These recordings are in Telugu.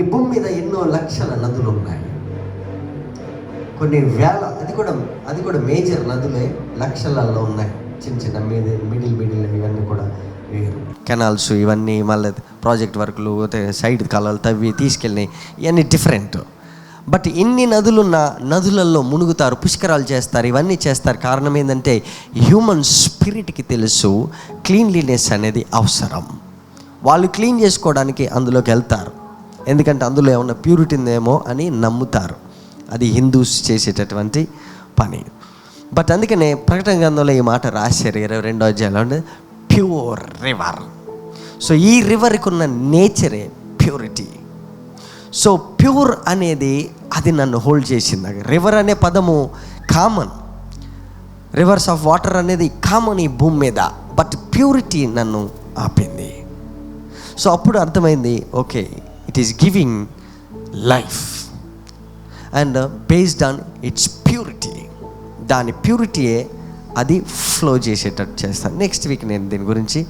ఈ భూమి మీద ఎన్నో లక్షల నదులు ఉన్నాయి. కొన్ని వేల అది కూడా అది కూడా మేజర్ నదులే లక్షలలో ఉన్నాయి. చిన్న చిన్న మీద మిడిల్ మిడిల్ ఇవన్నీ కూడా కెనాల్స్ ఇవన్నీ మళ్ళీ ప్రాజెక్ట్ వర్క్లు సైడ్ కాలాలు తవ్వి తీసుకెళ్ళినాయి. ఇవన్నీ డిఫరెంట్ బట్ ఇన్ని నదులున్న నదులలో మునుగుతారు పుష్కరాలు చేస్తారు ఇవన్నీ చేస్తారు. కారణం ఏంటంటే హ్యూమన్ స్పిరిట్కి తెలుసు క్లీన్లీనెస్ అనేది అవసరం. వాళ్ళు క్లీన్ చేసుకోవడానికి అందులోకి వెళ్తారు. ఎందుకంటే అందులో ఏమన్నా ప్యూరిటీ ఉందేమో అని నమ్ముతారు. అది హిందూస్ చేసేటటువంటి పని. బట్ అందుకనే ప్రకటన గ్రంథంలో ఈ మాట రాశారు ఇరవై రెండో అధ్యాయంలో అంటే ప్యూర్ రివర్ సో ఈ రివర్కి ఉన్న నేచరే ప్యూరిటీ సో ప్యూర్ అనేది అది నన్ను హోల్డ్ చేసింది. రివర్ అనే పదము కామన్ రివర్స్ ఆఫ్ వాటర్ అనేది కామన్ ఈ భూమి మీద. బట్ ప్యూరిటీ నన్ను ఆపింది. సో అప్పుడు అర్థమైంది okay it is giving life and based on its purity దాని ప్యూరిటీయే అది ఫ్లో చేసేటట్టు చేస్తాను. నెక్స్ట్ వీక్ నేను దీని గురించి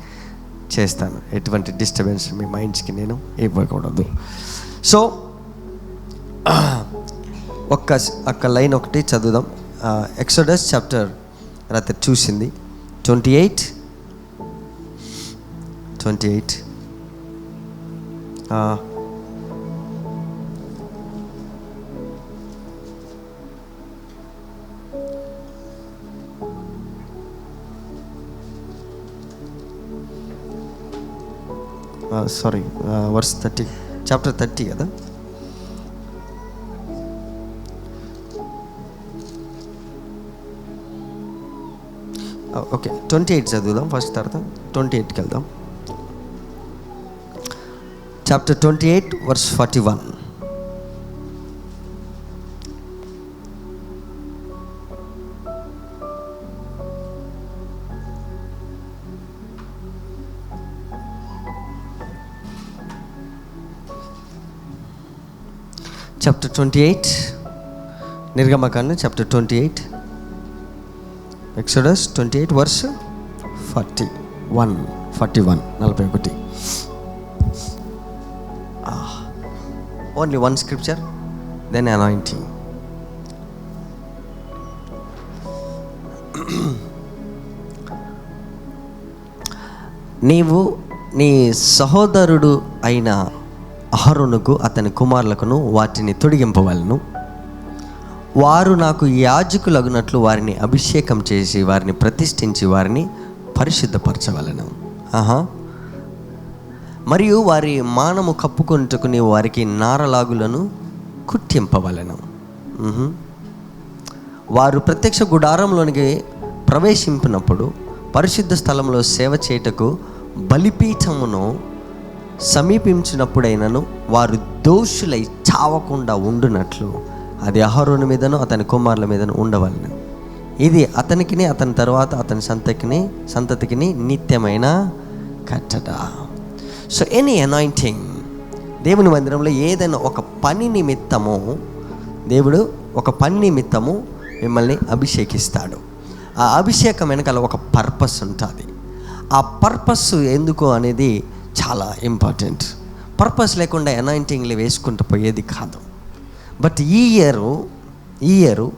చేస్తాను. ఎటువంటి డిస్టర్బెన్స్ మీ మైండ్స్కి నేను ఇవ్వకూడదు. సో ఒక్క ఒక్క లైన్ ఒకటి చదువుదాం. ఎక్సోడస్ చాప్టర్ రాత్రి చూసింది. Twenty eight twenty eight sorry verse thirty chapter thirty కదా ఓకే ట్వంటీ ఎయిట్ చదువుదాం ఫస్ట్ తర్వాత ట్వంటీ ఎయిట్కి వెళ్దాం chapter twenty eight verse forty one chapter twenty eight నిర్గమకాండ chapter twenty eight Exodus twenty eight verse forty one forty one నలభై ఒకటి only one scripture then anointing నీవు నీ సహోదరుడు అయిన అహరునుకు అతని కుమారులకును వాటిని తొడిగింపవలను. వారు నాకు యాజకులగునట్లు వారిని అభిషేకం చేసి వారిని ప్రతిష్ఠించి వారిని పరిశుద్ధపరచవలను. ఆహా. మరియు వారి మానము కప్పుకొంటుకుని వారికి నారలాగులను కుట్టింపవలను. వారు ప్రత్యక్ష గుడారంలోనికి ప్రవేశింపినప్పుడు పరిశుద్ధ స్థలంలో సేవ చేయుటకు బలిపీఠమును సమీపించినప్పుడైనను వారు దోషులై చావకుండా ఉండునట్లు. అది అహరోని మీదను అతని కుమారుల మీదను ఉండవలను. ఇది అతనికిని అతని తర్వాత అతని సంతకిని సంతతికిని నిత్యమైన కట్టడ సో ఎనీ అనాయింటింగ్ దేవుని మందిరంలో ఏదైనా ఒక పని నిమిత్తము దేవుడు ఒక పని నిమిత్తము మిమ్మల్ని అభిషేకిస్తాడు. ఆ అభిషేకం వెనకాల ఒక పర్పస్ ఉంటుంది. ఆ పర్పస్ ఎందుకు అనేది చాలా ఇంపార్టెంట్ పర్పస్ లేకుండా అనాయింటింగ్లు వేసుకుంటూ పోయేది కాదు. బట్ ఈ ఇయరు ఈ ఇయరు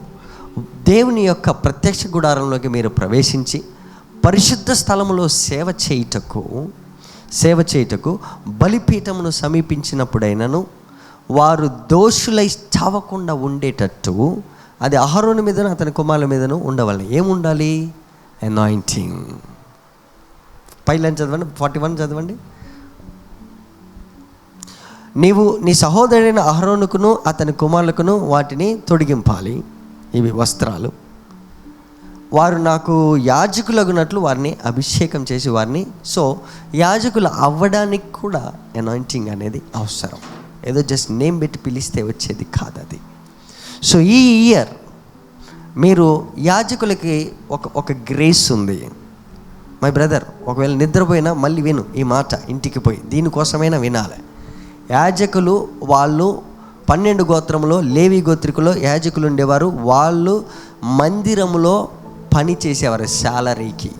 దేవుని యొక్క ప్రత్యక్ష గుడారంలోకి మీరు ప్రవేశించి పరిశుద్ధ స్థలములో సేవ చేయుటకు సేవ చేయుటకు బలిపీఠమును సమీపించినప్పుడైనను వారు దోషులై చావకుండా ఉండేటట్టు అది అహరోని మీదను అతని కుమారుల మీదను ఉండవాలి. ఏముండాలి? అనాయింటింగ్ పైలని లైన్ చదవండి? ఫార్టీ వన్ చదవండి? నీవు నీ సహోదరుడైన అహరోనుకును అతని కుమారులకును వాటిని తొడిగింపాలి. ఇవి వస్త్రాలు. వారు నాకు యాజకులగునట్లు వారిని అభిషేకం చేసి వారిని. సో యాజకులు అవ్వడానికి కూడా అనాయింటింగ్ అనేది అవసరం. ఏదో జస్ట్ నేమ్ పెట్టి పిలిస్తే వచ్చేది కాదు అది సో ఈ ఇయర్ మీరు యాజకులకి ఒక ఒక గ్రేస్ ఉంది. మై బ్రదర్ ఒకవేళ నిద్రపోయినా మళ్ళీ విను ఈ మాట ఇంటికి పోయి. దీనికోసమైనా వినాలి. యాజకులు వాళ్ళు పన్నెండు గోత్రంలో లేవి గోత్రికలో యాజకులు ఉండేవారు. వాళ్ళు మందిరంలో పని చేసేవారు శాలరీకి.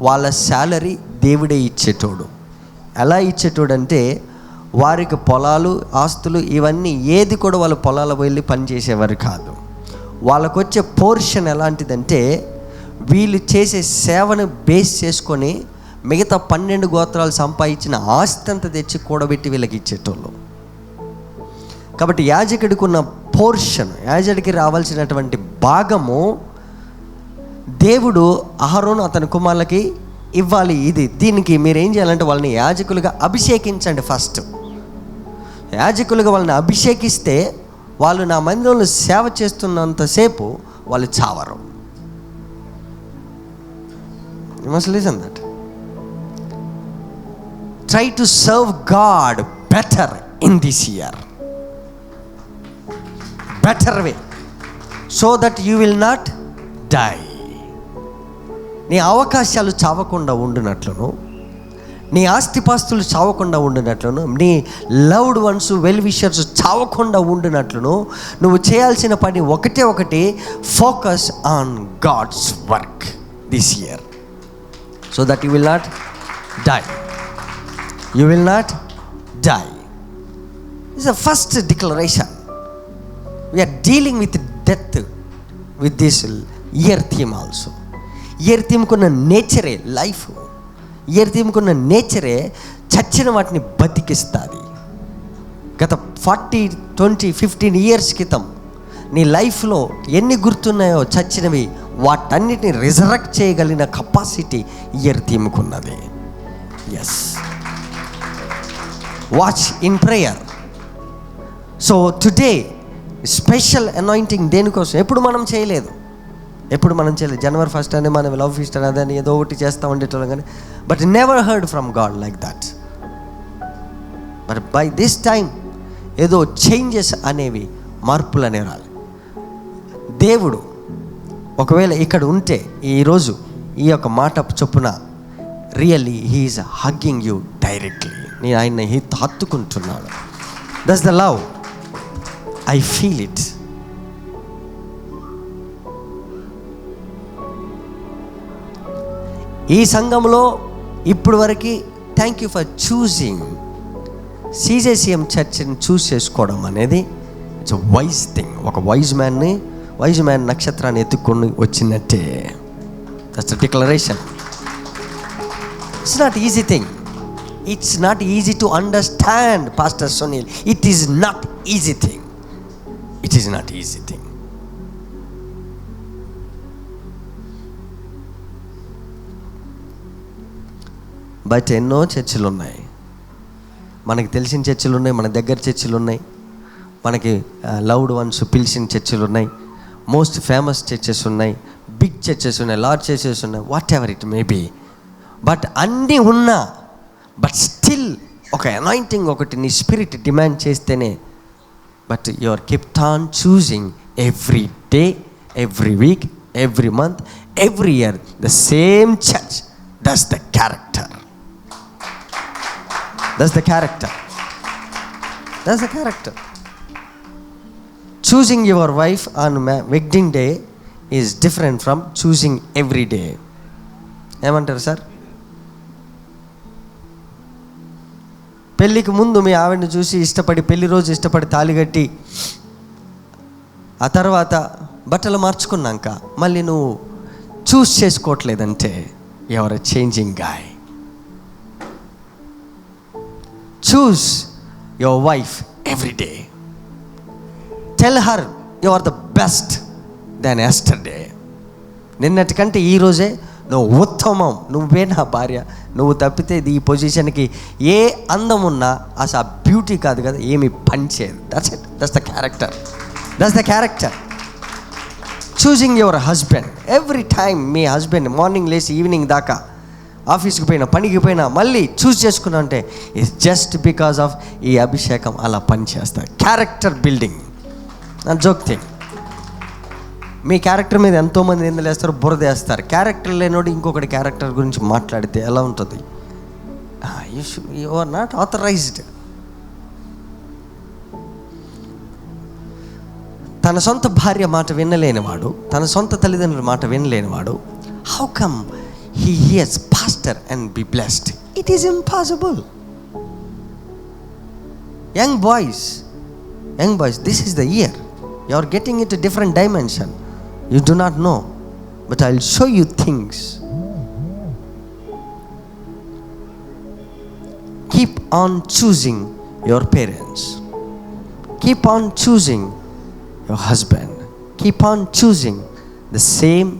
వాళ్ళ శాలరీ దేవుడే ఇచ్చేటోడు. ఎలా ఇచ్చేటోడు అంటే వారికి పొలాలు ఆస్తులు ఇవన్నీ ఏది కూడా వాళ్ళ పొలాల వెళ్ళి పని చేసేవారు కాదు. వాళ్ళకు వచ్చే పోర్షన్ ఎలాంటిదంటే వీళ్ళు చేసే సేవను బేస్ చేసుకొని మిగతా పన్నెండు గోత్రాలు సంపాదించిన ఆస్తి అంతా తెచ్చి కూడబెట్టి వీళ్ళకి ఇచ్చేటోళ్ళు. కాబట్టి యాజకుడికి ఉన్న పోర్షన్ యాజకుడికి రావాల్సినటువంటి భాగము దేవుడు అహరోను అతని కుమారులకి ఇవ్వాలి. ఇది దీనికి మీరు ఏం చేయాలంటే వాళ్ళని యాజకులుగా అభిషేకించండి ఫస్ట్. యాజకులుగా వాళ్ళని అభిషేకిస్తే వాళ్ళు నా మందిరంలో సేవ చేస్తున్నంతసేపు వాళ్ళు చావరు. Must that try to serve God better in this year better way so that you will not die నీ అవకాశాలు చావకుండా ఉండినట్లును. నీ ఆస్తిపాస్తులు చావకుండా ఉండినట్లును. నీ లవ్డ్ వన్స్ వెల్ విషర్స్ చావకుండా ఉండినట్లును. నువ్వు చేయాల్సిన పని ఒకటే ఒకటి focus on God's work this year so that you will not die you will not die is the first declaration we are dealing with death with this year theme also year థీమ్కున్న నేచరే లైఫ్ ఇయర్ థీమ్కున్న నేచరే చచ్చిన వాటిని బతికిస్తుంది. గత ఫార్టీ ట్వంటీ ఫిఫ్టీన్ ఇయర్స్ క్రితం నీ లైఫ్లో ఎన్ని గుర్తున్నాయో చచ్చినవి వాటన్నిటిని రిజరెక్ట్ చేయగలిగిన capacity year థీమ్కున్నది as watch in prayer so today special anointing దేనికోసం ఎప్పుడు మనం చేయలేదు. ఎప్పుడు మనం చేయలేదు. జనవరి ఫస్ట్ అని మనం లవ్ ఫీస్ట్ అని అదని ఏదో ఒకటి చేస్తూ ఉండేటోళ్ళం కానీ but never heard from God like that but by this time ఏదో చేంజెస్ అనేవి మార్పులు అనేవి రాలి. దేవుడు ఒకవేళ ఇక్కడ ఉంటే ఈరోజు ఈ యొక్క మాట చొప్పున really he is hugging you directly నేను ఆయన హత్తుకుంటున్నాను thus the love I feel it ఈ సంఘంలో ఇప్పుడు వరకు thank you for choosing CJCM చర్చిని choose చేసుకోవడం అనేది ఇట్స్ వైజ్ థింగ్ ఒక వైజ్ మ్యాన్ని వైజ్ మ్యాన్ నక్షత్రాన్ని ఎత్తుకొని వచ్చినట్టే. That's declaration it's not easy thing it's not easy to understand pastor Sunil it is not easy thing it is not easy thing but ఎన్నో చర్చిలు ఉన్నాయి మనకి తెలిసిన చర్చిలు ఉన్నాయి మన దగ్గర చర్చిలు ఉన్నాయి మనకి లౌడ్ వన్స్ పిలిచిన చర్చిలు ఉన్నాయి మోస్ట్ ఫేమస్ చర్చెస్ ఉన్నాయి. బిగ్ చర్చెస్ ఉన్నాయి లార్జ్ చర్చెస్ ఉన్నాయి whatever it may be but అన్నీ ఉన్నా బట్ స్టిల్ ఒక అనాయింటింగ్ ఒకటి నీ స్పిరిట్ డిమాండ్ చేస్తేనే but you are kept on choosing every day every week every month every year the same church does the character thus the character thus the character choosing your wife on wedding day is different from choosing every day ఏమంటారు సార్? పెళ్ళికి ముందు మీ ఆవిడని చూసి ఇష్టపడి పెళ్ళి రోజు ఇష్టపడి తాలిగట్టి ఆ తర్వాత బట్టలు మార్చుకున్నాక మళ్ళీ నువ్వు చూస్ చేసుకోవట్లేదంటే ఎవరు changing guy choose your wife every day tell her you are the best than yesterday నిన్నటికంటే ఈరోజే నువ్వు ఉత్తమం నువ్వే నా భార్య. నువ్వు తప్పితే ఈ పొజిషన్కి ఏ అందం ఉన్నా అసలు ఆ బ్యూటీ కాదు కదా ఏమి పనిచేయదు that's it that's the character that's the character choosing your husband every time me husband morning లేచి ఈవినింగ్ దాకా ఆఫీస్కి పోయినా పనికి పోయినా మళ్ళీ చూస్ చేసుకున్నా అంటే ఇట్స్ జస్ట్ బికాస్ ఆఫ్ ఈ అభిషేకం అలా పనిచేస్తాయి క్యారెక్టర్ బిల్డింగ్ జోక్ థింగ్ మీ క్యారెక్టర్ మీద ఎంతోమంది నిందలేస్తారు బురదేస్తారు. క్యారెక్టర్ లేనోడు ఇంకొకటి క్యారెక్టర్ గురించి మాట్లాడితే ఎలా ఉంటుంది? యు ఆర్ నాట్ ఆథరైజ్డ్ తన సొంత భార్య మాట వినలేనివాడు తన సొంత తల్లిదండ్రుల మాట వినలేనివాడు how come he hears pastor and be blessed it is impossible young boys young boys this is the year you are getting it different dimension you do not know but I will show you things keep on choosing your parents keep on choosing your husband keep on choosing the same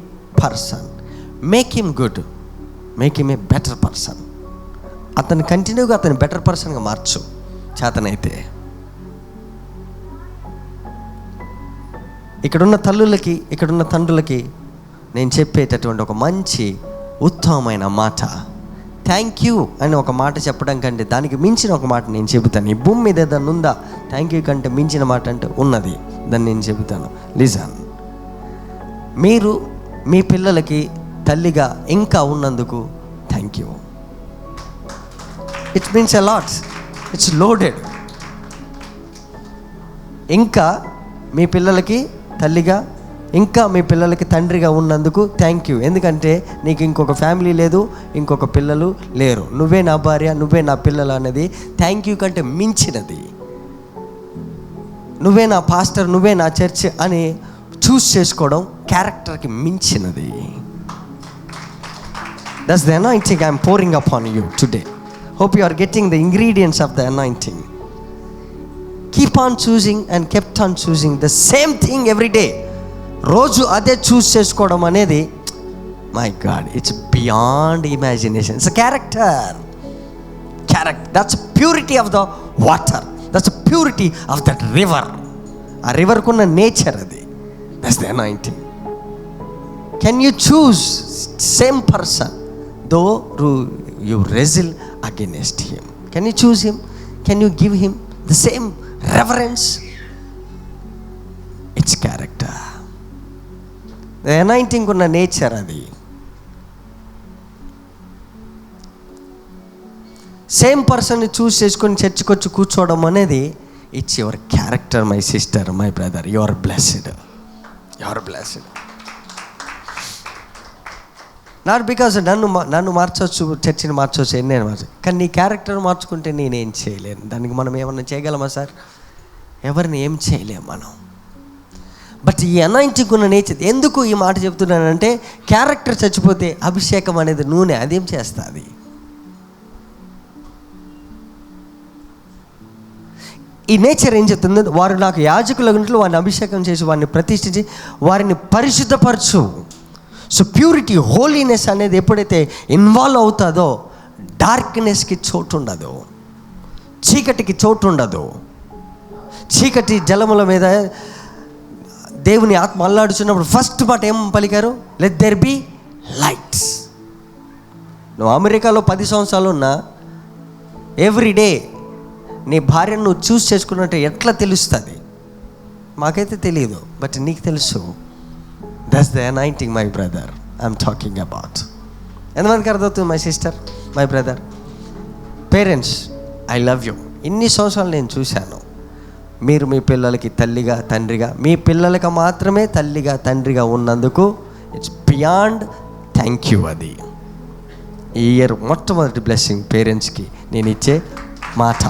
person make him good make him a better person అతను కంటిన్యూగా అతను బెటర్ పర్సన్గా మార్చు చేతనైతే ఇక్కడున్న తల్లులకి ఇక్కడున్న తండ్రులకి నేను చెప్పేటటువంటి ఒక మంచి ఉత్తమమైన మాట. థ్యాంక్ యూ అని ఒక మాట చెప్పడం కంటే దానికి మించిన ఒక మాట నేను చెబుతాను. ఈ భూమి మీద ఏదన్నా ఉందా? థ్యాంక్ యూ కంటే మించిన మాట అంటే ఉన్నది. దాన్ని నేను చెబుతాను. లిజన్ మీరు మీ పిల్లలకి తల్లిగా ఇంకా ఉన్నందుకు thank you it means a lot it's loaded ఇంకా మీ పిల్లలకి తల్లిగా ఇంకా మీ పిల్లలకి తండ్రిగా ఉన్నందుకు థ్యాంక్ యూ ఎందుకంటే నీకు ఇంకొక ఫ్యామిలీ లేదు ఇంకొక పిల్లలు లేరు. నువ్వే నా భార్య నువ్వే నా పిల్లలు అనేది థ్యాంక్ యూ కంటే మించినది. నువ్వే నా పాస్టర్ నువ్వే నా చర్చ్ అని చూస్ చేసుకోవడం క్యారెక్టర్కి మించినది. That's the anointing I'm pouring up on you today hope you are getting the ingredients of the anointing keep on choosing and kept on choosing the same thing every day రోజు అదే చూస్ చేసుకోవడం అనేది my God it's beyond imagination it's character character that's purity of the water that's purity of that river ఆ రివర్కు ఉన్న నేచర్ అది. That's the anointing can you choose same person though you wrestle against him can you choose him can you give him the same reference it's character anointing ఉన్న నేచర్ అది. సేమ్ పర్సన్ని చూస్ చేసుకొని చర్చకొచ్చి కూర్చోవడం అనేది it's your character my sister my brother your blessed your blessed not because నన్ను నన్ను మార్చవచ్చు చర్చిని మార్చవచ్చు నేను మార్చు కానీ నీ క్యారెక్టర్ మార్చుకుంటే నేనేం చేయలేను. దానికి మనం ఏమన్నా చేయగలమా సార్ ఎవరిని ఏం చేయలేం మనం. బట్ ఈ అనాయింటింగ్ ఉన్న నేచర్ ఎందుకు ఈ మాట చెప్తున్నానంటే క్యారెక్టర్ చచ్చిపోతే అభిషేకం అనేది నూనె అదేం చేస్తుంది? ఈ నేచర్ ఏం చెప్తుంది వారు నాకు యాజకుల గుంట్లో వారిని అభిషేకం చేసి వారిని ప్రతిష్ఠించి వారిని పరిశుద్ధపరచు. సో ప్యూరిటీ హోలీనెస్ అనేది ఎప్పుడైతే ఇన్వాల్వ్ అవుతుందో డార్క్నెస్కి చోటు ఉండదు. చీకటికి చోటు ఉండదు. చీకటి జలముల మీద దేవుని ఆత్మ అల్లాడుచున్నప్పుడు ఫస్ట్ మాట ఏం పలికారు? లెట్ దెర్ బి లైట్స్ నువ్వు అమెరికాలో పది సంవత్సరాలు ఉన్నా ఎవ్రీ డే నీ భార్యను నువ్వు చూస్ చేసుకున్నట్టు ఎట్లా తెలుస్తుంది? మాకైతే తెలియదు బట్ నీకు తెలుసు. That's the anointing my brother I'm talking about ఎంతమందికి అర్థమవుతుంది my sister my brother parents I love you ఇన్ని సంవత్సరాలు నేను చూశాను. మీరు మీ పిల్లలకి తల్లిగా తండ్రిగా మీ పిల్లలకి మాత్రమే తల్లిగా తండ్రిగా ఉన్నందుకు ఇట్స్ బియాండ్ థ్యాంక్ యూ అది ఈ ఇయర్ మొట్టమొదటి బ్లెస్సింగ్ పేరెంట్స్కి నేను ఇచ్చే మాట.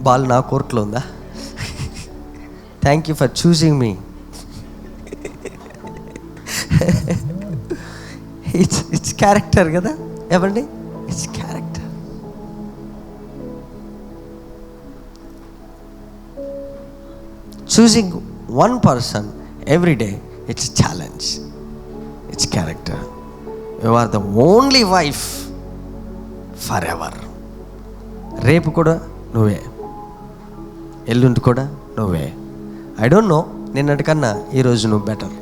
బాల్ నా కోర్టులో ఉందా? థ్యాంక్ యూ ఫర్ చూసింగ్ మీ ఇట్స్ ఇట్స్ క్యారెక్టర్ కదా? ఏమండి it's character choosing one person every day it's challenge it's character you are the only wife forever రేపు కూడా నువ్వే. ఎల్లుండి కూడా నువ్వే. ఐ డోంట్ నో నిన్నటి కన్నా ఈరోజు నువ్వు బెటర్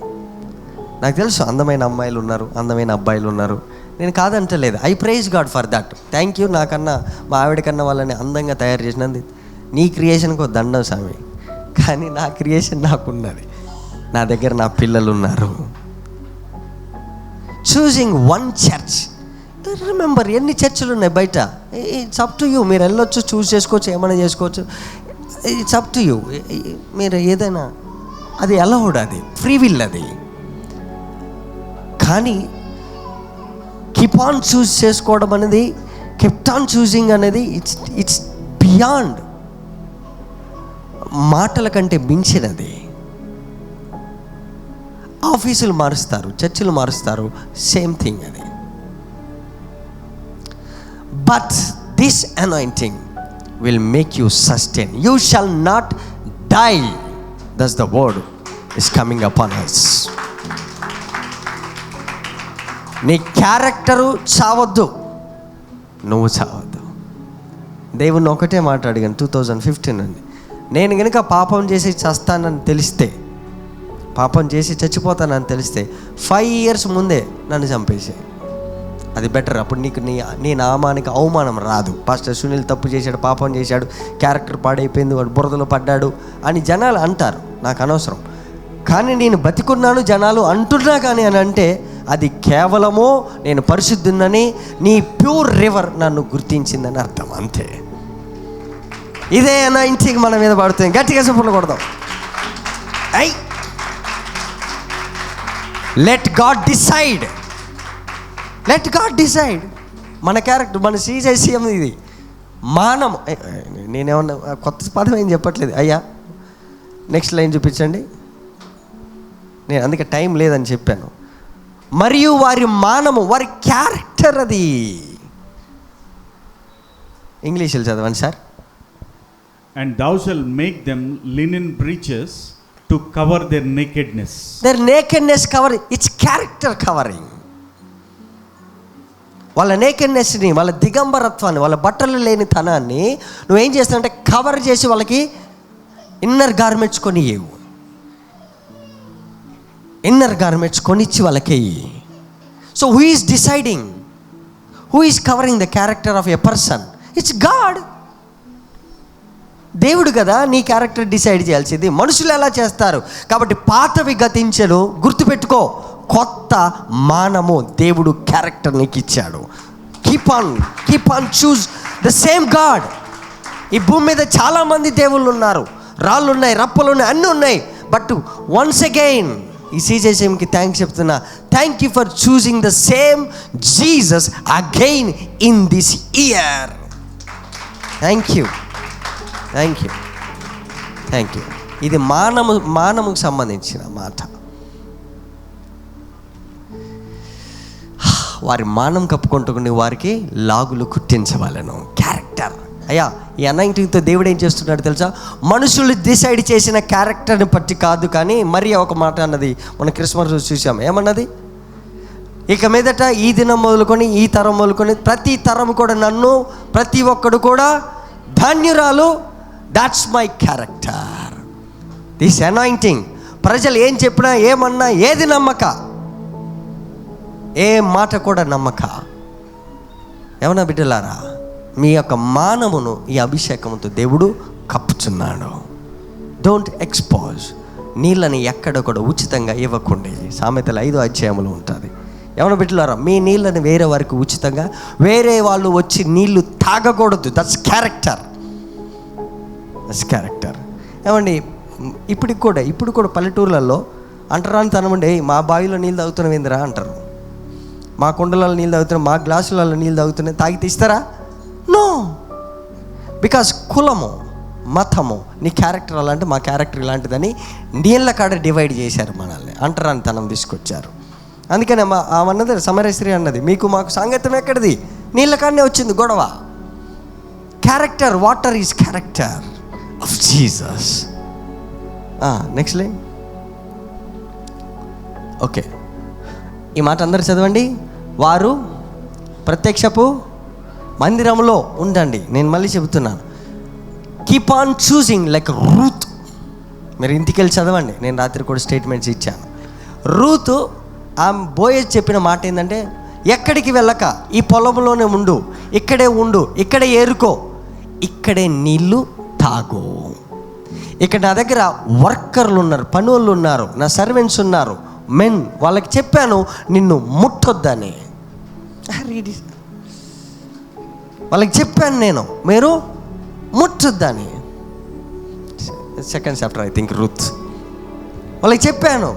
నాకు తెలుసు అందమైన అమ్మాయిలు ఉన్నారు అందమైన అబ్బాయిలు ఉన్నారు. నేను కాదంటలేదు. I praise God for that thank you నాకన్నా మా ఆవిడ కన్నా వాళ్ళని అందంగా తయారు చేసినది నీ క్రియేషన్కి ఒక దండం స్వామి. కానీ నా క్రియేషన్ నాకున్నది. నా దగ్గర నా పిల్లలు ఉన్నారు చూసింగ్ వన్ చర్చ్ రిమెంబర్ ఎన్ని చర్చిలు ఉన్నాయి బయట? ఇట్స్ అప్ టు యూ మీరు వెళ్ళొచ్చు చూస్ చేసుకోవచ్చు ఏమైనా చేసుకోవచ్చు. ఇట్స్ అప్ టు యూ మీరు ఏదైనా అది అలౌడ్ అది. ఫ్రీ విల్ అది. కానీ కీప్ ఆన్ చూస్ చేసుకోవడం అనేది కెప్ట్ ఆన్ చూసింగ్ అనేది ఇట్స్ ఇట్స్ బియాండ్ మాటల కంటే మించినది. ఆఫీసులు మారుస్తారు చర్చిలు మారుస్తారు సేమ్ థింగ్ అది. But this anointing will make you sustain you shall not die thus the word is coming upon us నీ క్యారెక్టరు చావద్దు. నువ్వు చావద్దు. దేవుణ్ణి ఒకటే మాట అడిగాను టూ థౌజండ్ ఫిఫ్టీన్ అండి నేను కనుక పాపం చేసి చస్తానని తెలిస్తే పాపం చేసి చచ్చిపోతానని తెలిస్తే ఫైవ్ ఇయర్స్ ముందే నన్ను చంపేసే. అది బెటర్ అప్పుడు నీకు నీ నీ నామానికి అవమానం రాదు. పాస్టర్ సునీల్ తప్పు చేశాడు పాపం చేశాడు క్యారెక్టర్ పాడైపోయింది వాడు బురదలో పడ్డాడు అని జనాలు అంటారు. నాకు అనవసరం. కానీ నేను బతికున్నాను జనాలు అంటున్నా కానీ అని అంటే అది కేవలము నేను పరిశుద్ధుందని నీ ప్యూర్ రివర్ నన్ను గుర్తించిందని అర్థం అంతే. ఇదే నా ఇంటికి మన మీద పడుతుంది గట్టిగా చెప్పులు కొడదాం. I! Let God decide let God decide మన క్యారెక్టర్ మన సీజైసీఎం ఇది. మానం నేనేమన్నా కొత్త పదం ఏం చెప్పట్లేదు. అయ్యా నెక్స్ట్ లైన్ చూపించండి. నేను అందుకే టైం లేదని చెప్పాను. మరియు వారి మానము వారి క్యారెక్టర్ అది. ఇంగ్లీష్లో చదవండి sir. And thou shalt make them linen breeches to cover their nakedness. Their nakedness cover it's character covering వాళ్ళ నేకెడ్నెస్ని వాళ్ళ దిగంబరత్వాన్ని వాళ్ళ బట్టలు లేని తనాన్ని నువ్వేం చేస్తావంటే కవర్ చేసి వాళ్ళకి ఇన్నర్ గార్మెంట్స్ కొనియేవు ఇన్నర్ గార్మెంట్స్ కొనిచ్చి వాళ్ళకి so who is deciding who is covering the character of a person it's God దేవుడు కదా నీ క్యారెక్టర్ డిసైడ్ చేయాల్సింది. మనుషులు ఎలా చేస్తారు? కాబట్టి పాతవి గతించలు గుర్తుపెట్టుకో. కొత్త మానము దేవుడు క్యారెక్టర్ నీకు ఇచ్చాడు. Keep on keep on choose the same God ఈ భూమి మీద చాలామంది దేవుళ్ళు ఉన్నారు. రాళ్ళు ఉన్నాయి రప్పలు ఉన్నాయి అన్నీ ఉన్నాయి. బట్ వన్స్ అగైన్ ఈ సీజేసీఎంకి థ్యాంక్స్ చెప్తున్నా. Thank you for choosing the same Jesus again in this year thank you thank you thank you ఇది మానము మానముకు సంబంధించిన మాట. వారి మానం కప్పుకుంటుకునే వారికి లాగులు కుట్టించవాలను. క్యారెక్టర్ అయ్యా ఈ అనాయింటింగ్తో దేవుడు ఏం చేస్తున్నాడు తెలుసా? మనుషులు డిసైడ్ చేసిన క్యారెక్టర్ని బట్టి కాదు కానీ మరి ఒక మాట అన్నది మన క్రిస్మస్ చూసాం. ఏమన్నది? ఇక మీదట ఈ దినం మొదలుకొని ఈ తరం మొదలుకొని ప్రతి తరం కూడా నన్ను ప్రతి ఒక్కడు కూడా ధాన్యురాలు. That's my character this anointing ప్రజలు ఏం చెప్పినా ఏమన్నా ఏది నమ్మక? ఏ మాట కూడా నమ్మక? ఏమన్నా బిడ్డలారా? మీ యొక్క మానమును ఈ అభిషేకంతో దేవుడు కప్పుచున్నాడు. డోంట్ ఎక్స్పోజ్ నీళ్ళని ఎక్కడ కూడా ఉచితంగా ఇవ్వకుండా సామెతలు ఐదో అధ్యాయములు ఉంటుంది. ఏమన్నా బిడ్డలారా మీ నీళ్ళని వేరే వారికి ఉచితంగా వేరే వాళ్ళు వచ్చి నీళ్ళు తాగకూడదు. దట్స్ క్యారెక్టర్ దట్స్ క్యారెక్టర్ ఏమండి ఇప్పటికి కూడా ఇప్పుడు కూడా పల్లెటూర్లలో అంటరాని తనమండి మా బావిలో నీళ్ళు తాగుతున్నాం ఏందిరా అంటారు. మా కుండలలో నీళ్ళు తాగుతున్నాం మా గ్లాసులలో నీళ్ళు తాగుతున్నాయి తాగి ఇస్తారా? నో. బికాస్ కులము మతము నీ క్యారెక్టర్ అలాంటి మా క్యారెక్టర్ ఇలాంటిదని నీళ్ళ కాడ డివైడ్ చేశారు మనల్ని అంటరాని తనం తీసుకొచ్చారు. అందుకనే మా ఆమన్నది సమరశ్రీ అన్నది మీకు మాకు సాంగత్యం ఎక్కడిది? నీళ్ళ కాడనే వచ్చింది గొడవ. Character water is character of Jesus next line okay ఈ మాట అందరు చదవండి. వారు ప్రత్యక్షపు మందిరంలో ఉండండి. నేను మళ్ళీ చెబుతున్నాను. Keep on choosing like Ruth మీరు ఇంటికి వెళ్ళి చదవండి. నేను రాత్రి కూడా స్టేట్మెంట్స్ ఇచ్చాను. రూత్ ఆమె బోయే చెప్పిన మాట ఏంటంటే ఎక్కడికి వెళ్ళక? ఈ పొలంలోనే ఉండు. ఇక్కడే ఉండు. ఇక్కడే ఏరుకో. ఇక్కడే నీళ్ళు తాగు. ఇక్కడ నా దగ్గర వర్కర్లు ఉన్నారు పనులు ఉన్నారు నా సర్వెంట్స్ ఉన్నారు. మెన్ వాళ్ళకి చెప్పాను నిన్ను ముట్టొద్దని. రీడ్ వాళ్ళకి చెప్పాను నేను మీరు ముట్టొద్దని. Second chapter I think Ruth వాళ్ళకి చెప్పాను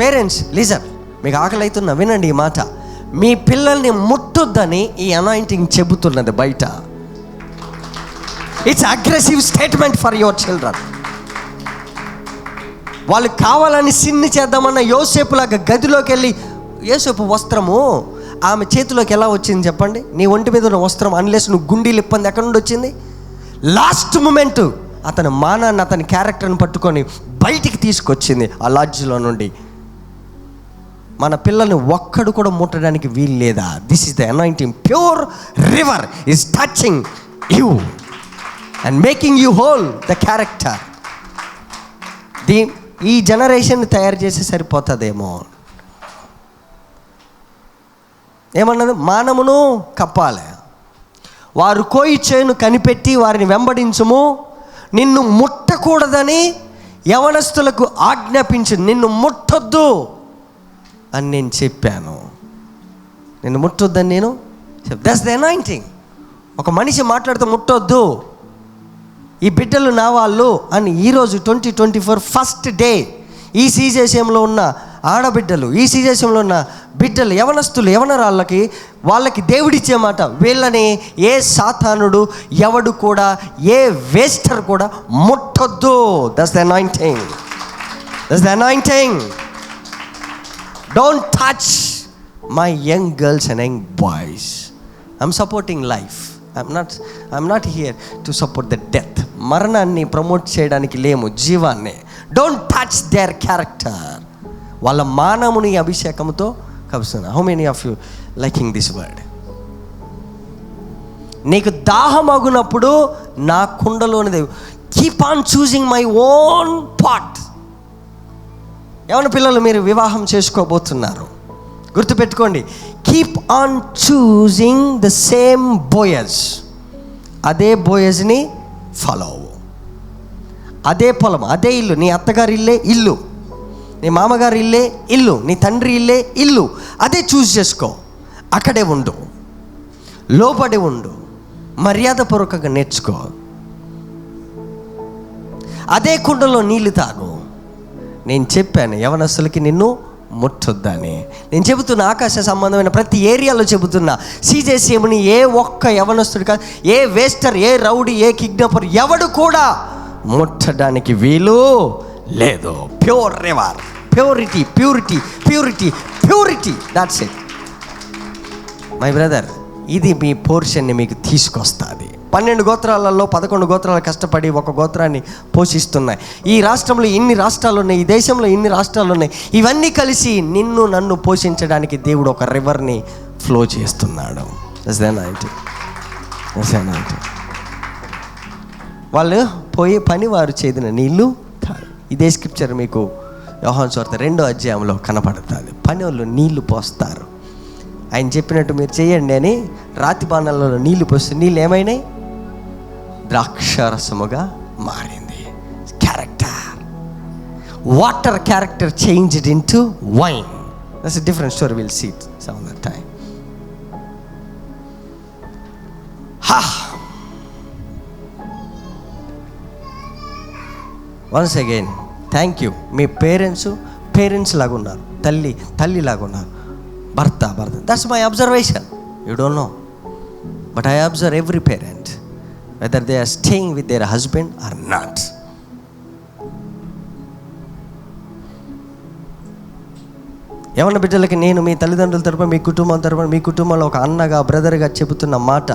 పేరెంట్స్ లీజర్ మీకు ఆకలి అవుతున్నా వినండి ఈ మాట. మీ పిల్లల్ని ముట్టొద్దని ఈ అనాయింటింగ్ చెబుతున్నది బయట. It's aggressive statement for your children వాళ్ళు కావాలని సిన్ని చేద్దామన్న యోసేపులాగా గదిలోకి వెళ్ళి యోసేపు వస్త్రము ఆమె చేతిలోకి ఎలా వచ్చింది చెప్పండి? నీ ఒంటి మీద ఉన్న వస్త్రం అన్లెస్ నువ్వు గుండీలు ఇప్పంది ఎక్కడి నుండి వచ్చింది? లాస్ట్ మూమెంట్ అతని మానాన్ని అతని క్యారెక్టర్ని పట్టుకొని బయటికి తీసుకొచ్చింది ఆ లాడ్జ్లో నుండి. మన పిల్లల్ని ఒక్కడు కూడా ముట్టడానికి వీలు లేదా? This is the anointing pure river is touching you and making you whole the character the ఈ జనరేషన్ తయారు చేసి సరిపోతుందేమో. ఏమన్నది? మానమును కప్పాలి. వారు కోయి చేను కనిపెట్టి వారిని వెంబడించము. నిన్ను ముట్టకూడదని యవనస్తులకు ఆజ్ఞాపించి. నిన్ను ముట్టొద్దు అని నేను చెప్పాను. నిన్ను ముట్టొద్దని నేను దట్స్ ద అనాయింటింగ్ ఒక మనిషి మాట్లాడితే ముట్టొద్దు. ఈ బిడ్డలు నా వాళ్ళు అని ఈరోజు twenty twenty four first day ఈ సీజేసియంలో ఉన్న ఆడబిడ్డలు ఈ సీజేశంలో ఉన్న బిడ్డలు యవనస్తులు యవనరాళ్ళకి వాళ్ళకి దేవుడిచ్చే మాట వీళ్ళని ఏ సాతానుడు ఎవడు కూడా ఏ వేస్టర్ కూడా ముట్టొద్దు. This the anointing this the anointing don't touch my young girls and young boys I'm supporting life I'm not I'm not here to support the death మరణాన్ని ప్రమోట్ చేయడానికి లేము జీవాన్ని. డోంట్ టచ్ దేర్ క్యారెక్టర్ వాళ్ళ మానముని అభిషేకంతో కలుస్తున్నా how many of you liking this word నీకు దాహం అగునప్పుడు నా కుండలోనిది keep on choosing my own pot ఏమైనా పిల్లలు మీరు వివాహం చేసుకోబోతున్నారు? గుర్తుపెట్టుకోండి. Keep on choosing the same Boaz అదే బోయజ్ని ఫాలో అవ్వు అదే పొలం అదే ఇల్లు. నీ అత్తగారి ఇల్లే ఇల్లు. నీ మామగారు ఇల్లే ఇల్లు నీ తండ్రి ఇల్లే ఇల్లు. అదే చూస్ చేసుకో. అక్కడే ఉండు. లోపడే ఉండు. మర్యాదపూర్వకంగా నేర్చుకో. అదే కుండలో నీళ్ళు తాగు. నేను చెప్పాను యవనస్తులకి నిన్ను ముట్టొద్దని. నేను చెబుతున్న ఆకాశ సంబంధమైన ప్రతి ఏరియాలో చెబుతున్నా. సీజేసీఎంని ఏ ఒక్క యవనస్తుడు కాదు ఏ వేస్టర్ ఏ రౌడీ ఏ కిడ్నాపర్ ఎవడు కూడా ముట్టడానికి వీలు లేదు. Pure river purity purity purity purity that's it my brother ఇది మీ పోర్షన్ని మీకు తీసుకొస్తుంది. పన్నెండు గోత్రాలలో పదకొండు గోత్రాలు కష్టపడి ఒక గోత్రాన్ని పోషిస్తున్నాయి. ఈ రాష్ట్రంలో ఇన్ని రాష్ట్రాలు ఉన్నాయి ఈ దేశంలో ఇన్ని రాష్ట్రాలు ఉన్నాయి ఇవన్నీ కలిసి నిన్ను నన్ను పోషించడానికి దేవుడు ఒక రివర్ని ఫ్లో చేస్తున్నాడు. వాళ్ళు పోయే పని వారు చేదిన నీళ్ళు ఇదే స్క్రిప్చర్ మీకు యోహాన్ స్వార్థ రెండో అధ్యాయంలో కనపడుతుంది. పని వాళ్ళు నీళ్ళు పోస్తారు. ఆయన చెప్పినట్టు మీరు చేయండి అని రాతి బాణాలలో నీళ్ళు పోస్తే నీళ్ళు ఏమైనాయి? ద్రాక్షరసముగా మారింది. Character water character changed in to wine that's different story will see it some that time హా వన్స్ అగైన్ థ్యాంక్ యూ మీ పేరెంట్స్ పేరెంట్స్ లాగా ఉన్నారు. తల్లి తల్లి లాగా ఉన్నారు. భర్త భర్త. That's my observation you don't know but I observe every parent whether they are staying with their husband or not ఏమన్నా బిడ్డలకి నేను మీ తల్లిదండ్రుల తరపున మీ కుటుంబం తరపున మీ కుటుంబంలో ఒక అన్నగా బ్రదర్గా చెబుతున్న మాట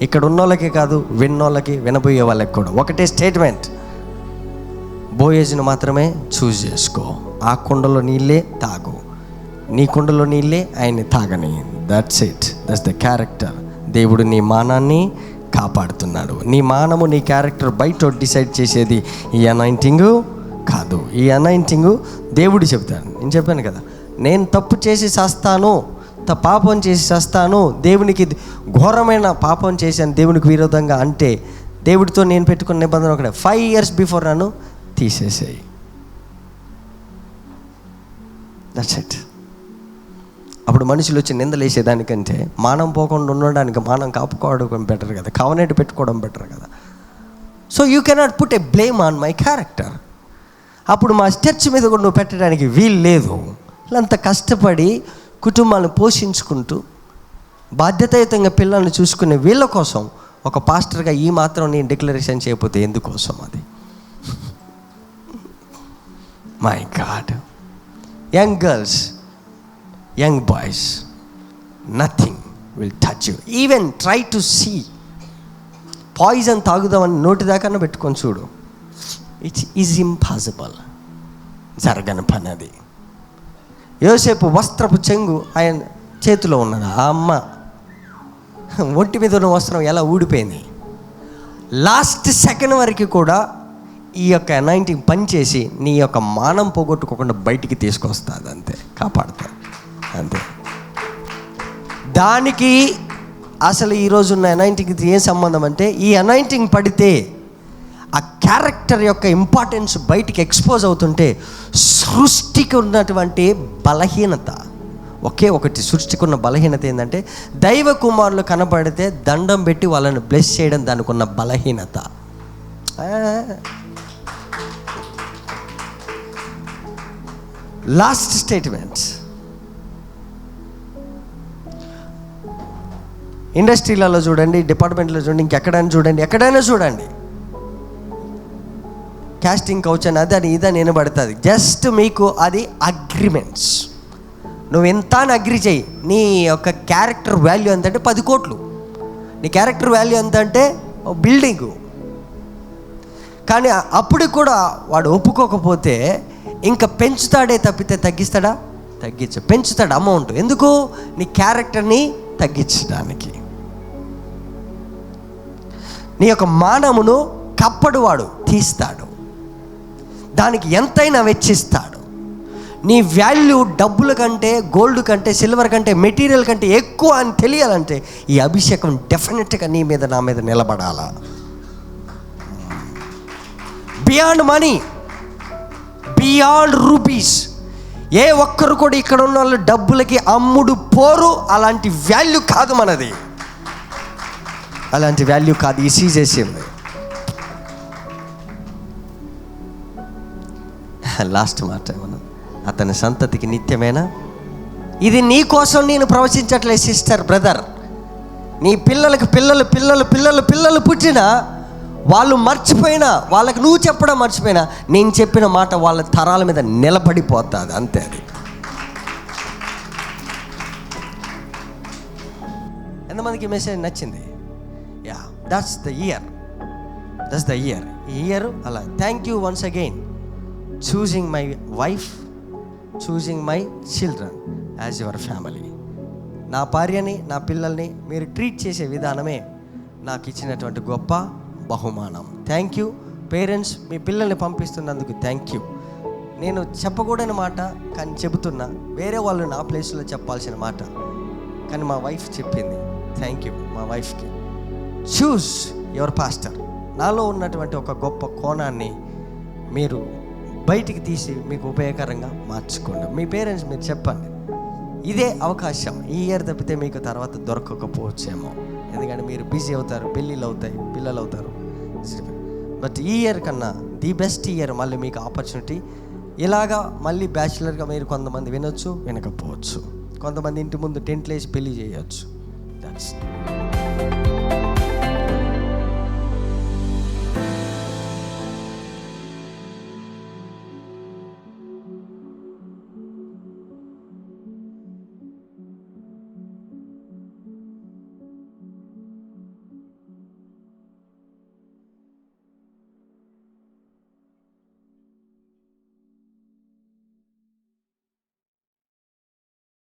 ఇక్కడ ఉన్నోళ్ళకే కాదు విన్నోళ్ళకి వినబోయే వాళ్ళకి కూడా. ఒకటే స్టేట్మెంట్ బోయేజ్ను మాత్రమే చూస్ చేసుకో. ఆ కుండలో నీళ్ళే తాగు. నీ కుండలో నీళ్ళే ఆయన్ని తాగని. That's it that's the character దేవుడు నీ మానాన్ని కాపాడుతున్నాడు. నీ మానము నీ క్యారెక్టర్ బయట డిసైడ్ చేసేది ఈ అనైంటింగ్ కాదు. ఈ అనైంటింగ్ దేవుడు చెప్తాడు నేను చెప్పాను కదా నేను తప్పు చేసి చేస్తాను త పాపం చేసి చేస్తాను దేవునికి ఘోరమైన పాపం చేశాను దేవునికి విరోధంగా అంటే దేవుడితో నేను పెట్టుకున్న నిబంధన ఒకటే. ఫైవ్ ఇయర్స్ బిఫోర్ నన్ను తీసేసేయి దట్స్ ఇట్ అప్పుడు మనుషులు వచ్చి నిందలేసేదానికంటే మానం పోకుండా ఉండడానికి మానం కాపుకోవడం బెటర్ కదా. కవనెట్ పెట్టుకోవడం బెటర్ కదా. So you cannot put a blame on my character అప్పుడు మా చర్చ్ మీద కూడా నువ్వు పెట్టడానికి వీలు లేదు. అంత కష్టపడి కుటుంబాలను పోషించుకుంటూ బాధ్యతాయుతంగా పిల్లల్ని చూసుకునే వీళ్ళ కోసం ఒక పాస్టర్గా ఈ మాత్రం నేను డిక్లరేషన్ చేయకపోతే ఎందుకోసం అది? My God young girls young boys nothing will touch you even try to see poison తాగుదామని నోటి దాకా పెట్టుకొని చూడు. ఇట్స్ ఈజ్ ఇంపాసిబుల్ జరగని పని అది. యోసేపు వస్త్రపు చెంగు ఆయన చేతిలో ఉన్నది? ఆ అమ్మ. ఒంటి మీద ఉన్న వస్త్రం ఎలా ఊడిపోయింది? లాస్ట్ సెకండ్ వరకు కూడా ఈ యొక్క అనాయింటింగ్ పనిచేసి నీ యొక్క మానం పోగొట్టుకోకుండా బయటికి తీసుకొస్తుంది అంతే. కాపాడుతుంది అంతే. దానికి అసలు ఈరోజు ఉన్న అనాయింటింగ్కి ఏం సంబంధం అంటే ఈ అనాయింటింగ్ పడితే ఆ క్యారెక్టర్ యొక్క ఇంపార్టెన్స్ బయటికి ఎక్స్పోజ్ అవుతుంటే సృష్టికి ఉన్నటువంటి బలహీనత. ఒకే ఒకటి సృష్టికి ఉన్న బలహీనత ఏంటంటే దైవ కుమారులు కనబడితే దండం పెట్టి వాళ్ళని బ్లెస్ చేయడం దానికి ఉన్న బలహీనత. లాస్ట్ స్టేట్మెంట్స్ ఇండస్ట్రీలలో చూడండి డిపార్ట్మెంట్లో చూడండి ఇంకెక్కడైనా చూడండి ఎక్కడైనా చూడండి. క్యాస్టింగ్ కౌచ్ అని అది అని ఇదని వినబడుతుంది. జస్ట్ మీకు అది అగ్రిమెంట్స్ నువ్వు ఎంత అని అగ్రి చేయి. నీ యొక్క క్యారెక్టర్ వాల్యూ ఎంత అంటే పది కోట్లు. నీ క్యారెక్టర్ వాల్యూ ఎంత అంటే బిల్డింగు కానీ అప్పుడు కూడా వాడు ఒప్పుకోకపోతే ఇంకా పెంచుతాడే తప్పితే తగ్గిస్తాడా? తగ్గించ. పెంచుతాడు అమౌంట్. ఎందుకు? నీ క్యారెక్టర్ని తగ్గించడానికి. నీ యొక్క మానమును కప్పడువాడు తీస్తాడు. దానికి ఎంతైనా వెచ్చిస్తాడు. నీ వాల్యూ డబ్బుల కంటే గోల్డ్ కంటే సిల్వర్ కంటే మెటీరియల్ కంటే ఎక్కువ అని తెలియాలంటే ఈ అభిషేకం డెఫినెట్గా నీ మీద నా మీద నిలబడాలా? Beyond money. బియాండ్ రూపీస్ ఏ ఒక్కరు కూడా ఇక్కడ ఉన్న వాళ్ళు డబ్బులకి అమ్ముడు పోరు అలాంటి వాల్యూ కాదు మనది. అలాంటి వాల్యూ కాదు ఈ సీజేసింది లాస్ట్ మాట మనం. అతని సంతతికి నిత్యమేనా? ఇది నీ కోసం నేను ప్రవచించట్లేదు సిస్టర్ బ్రదర్ నీ పిల్లలకు పిల్లలు పిల్లలు పిల్లలు పిల్లలు పుట్టినా వాళ్ళు మర్చిపోయినా వాళ్ళకి నువ్వు చెప్పడం మర్చిపోయినా నేను చెప్పిన మాట వాళ్ళ తరాల మీద నిలబడిపోతుంది అంతే అది. ఎంతమందికి మెసేజ్ నచ్చింది? Yeah that's the year that's the year ఈ ఇయర్ అలా. Thank you once again choosing my wife choosing my children as your family నా భార్యని నా పిల్లల్ని మీరు ట్రీట్ చేసే విధానమే నాకు ఇచ్చినటువంటి గొప్ప బహుమానం. థ్యాంక్ యూ పేరెంట్స్ మీ పిల్లల్ని పంపిస్తున్నందుకు థ్యాంక్ యూ నేను చెప్పకూడని మాట కానీ చెబుతున్నా వేరే వాళ్ళు నా ప్లేస్లో చెప్పాల్సిన మాట. కానీ మా వైఫ్ చెప్పింది. థ్యాంక్ యూ మా వైఫ్కి చూస్ యువర్ పాస్టర్ నాలో ఉన్నటువంటి ఒక గొప్ప కోణాన్ని మీరు బయటికి తీసి మీకు ఉపయోగకరంగా మార్చుకోండి. మీ పేరెంట్స్ మీరు చెప్పండి. ఇదే అవకాశం. ఈ ఇయర్ తప్పితే మీకు తర్వాత దొరకకపోవచ్చేమో. ఎందుకంటే మీరు బిజీ అవుతారు పెళ్ళిళ్ళు అవుతాయి పిల్లలు అవుతారు. బట్ ఈ ఇయర్ కన్నా ది బెస్ట్ ఇయర్ మళ్ళీ మీకు ఆపర్చునిటీ ఇలాగా మళ్ళీ బ్యాచిలర్గా మీరు కొంతమంది వినొచ్చు వినకపోవచ్చు. కొంతమంది ఇంటి ముందు టెంట్లు వేసి పెళ్ళి చేయొచ్చు. దట్స్